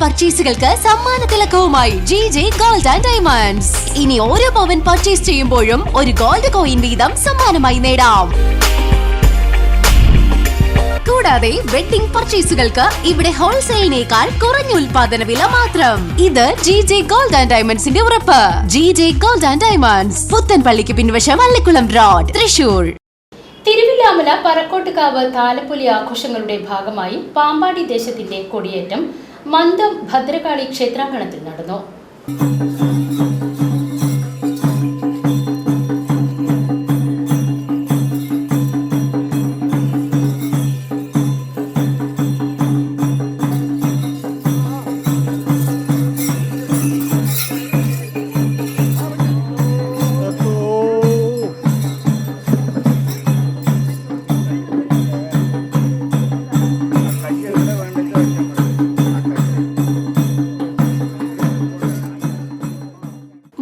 പർച്ചേസുകൾക്ക് സമ്മാന തിലക്കവുമായി G J gold and diamonds ഇനി ഓരോ പവൻ പർച്ചേസ് ചെയ്യുമ്പോഴും ഒരു ഗോൾഡ് കോയിൻ വീതം സമ്മാനമായി നേടാം. കൂടാതെ വെഡിംഗ് പർച്ചേസുകൾക്ക് ഇവിടെ ഹോൾസെയിലിനേക്കാൾ കുറഞ്ഞ ഉൽപാദന വില മാത്രം. ഇത് ജി ജെ ഗോൾഡ് ആൻഡ് ഡയമണ്ട്സിന്റെ ഉറപ്പ്. G J gold and diamonds പുത്തൻപള്ളിക്ക് പിൻവശം അള്ളിക്കുളം റോഡ് തൃശൂർ. തിരുവില്ലാമല പറക്കോട്ടുകാവ് താലപ്പൊലി ആഘോഷങ്ങളുടെ ഭാഗമായി പാമ്പാടി ദേശത്തിന്റെ കൊടിയേറ്റം മന്ദം ഭദ്രകാളി ക്ഷേത്രാങ്കണത്തിൽ നടന്നു.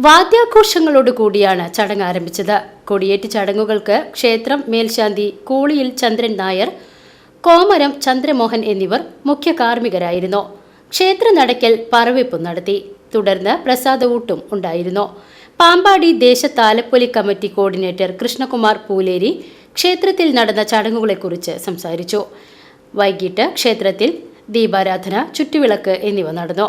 വാദ്യാഘോഷങ്ങളോട് കൂടിയാണ് ചടങ്ങ് ആരംഭിച്ചത്. കൊടിയേറ്റ് ചടങ്ങുകൾക്ക് ക്ഷേത്രം മേൽശാന്തി കൂളിയിൽ ചന്ദ്രൻ നായർ കോമരം ചന്ദ്രമോഹൻ എന്നിവർ മുഖ്യ കാർമ്മികരായിരുന്നു. ക്ഷേത്ര നടക്കൽ പറവെപ്പും നടത്തി. തുടർന്ന് പ്രസാദവൂട്ടും ഉണ്ടായിരുന്നു. പാമ്പാടി ദേശത്താലപ്പൊലി കമ്മിറ്റി കോർഡിനേറ്റർ കൃഷ്ണകുമാർ പൂലേരി ക്ഷേത്രത്തിൽ നടന്ന ചടങ്ങുകളെക്കുറിച്ച് സംസാരിച്ചു. വൈകിട്ട് ക്ഷേത്രത്തിൽ ദീപാരാധന ചുറ്റുവിളക്ക് എന്നിവ നടന്നു.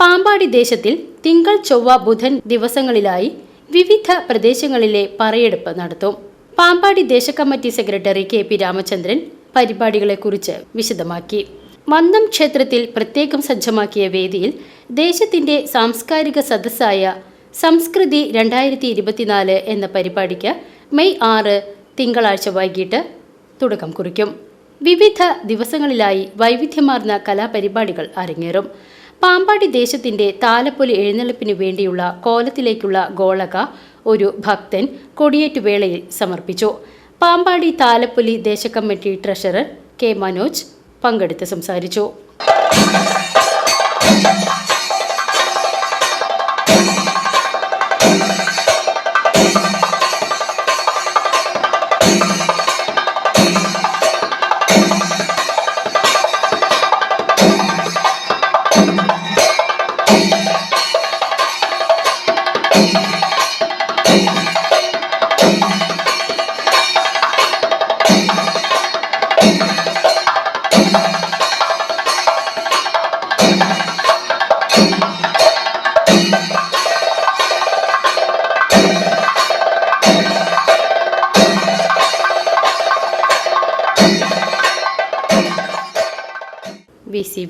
പാമ്പാടി ദേശത്തിൽ തിങ്കൾ ചൊവ്വ ബുധൻ ദിവസങ്ങളിലായി വിവിധ പ്രദേശങ്ങളിലെ പറയെടുപ്പ് നടത്തും. പാമ്പാടി ദേശകമ്മിറ്റി സെക്രട്ടറി കെ പി രാമചന്ദ്രൻ പരിപാടികളെക്കുറിച്ച് വിശദമാക്കി. മന്ദം ക്ഷേത്രത്തിൽ പ്രത്യേകം സജ്ജമാക്കിയ വേദിയിൽ ദേശത്തിന്റെ സാംസ്കാരിക സദസ്സായ സംസ്കൃതി രണ്ടായിരത്തി ഇരുപത്തിനാല് എന്ന പരിപാടിക്ക് മെയ് ആറ് തിങ്കളാഴ്ച വൈകിട്ട് തുടക്കം കുറിക്കും. വിവിധ ദിവസങ്ങളിലായി വൈവിധ്യമാർന്ന കലാപരിപാടികൾ അരങ്ങേറും. പാമ്പാടി ദേശത്തിന്റെ താലപ്പൊലി എഴുന്നള്ളിപ്പിനു വേണ്ടിയുള്ള കോലത്തിലേക്കുള്ള ഗോളക ഒരു ഭക്തൻ കൊടിയേറ്റ് വേളയിൽ സമർപ്പിച്ചു. പാമ്പാടി താലപ്പൊലി ദേശകമ്മിറ്റി ട്രഷറർ കെ മനോജ് പങ്കെടുത്ത് സംസാരിച്ചു.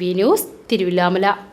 V news Thiruvillamala.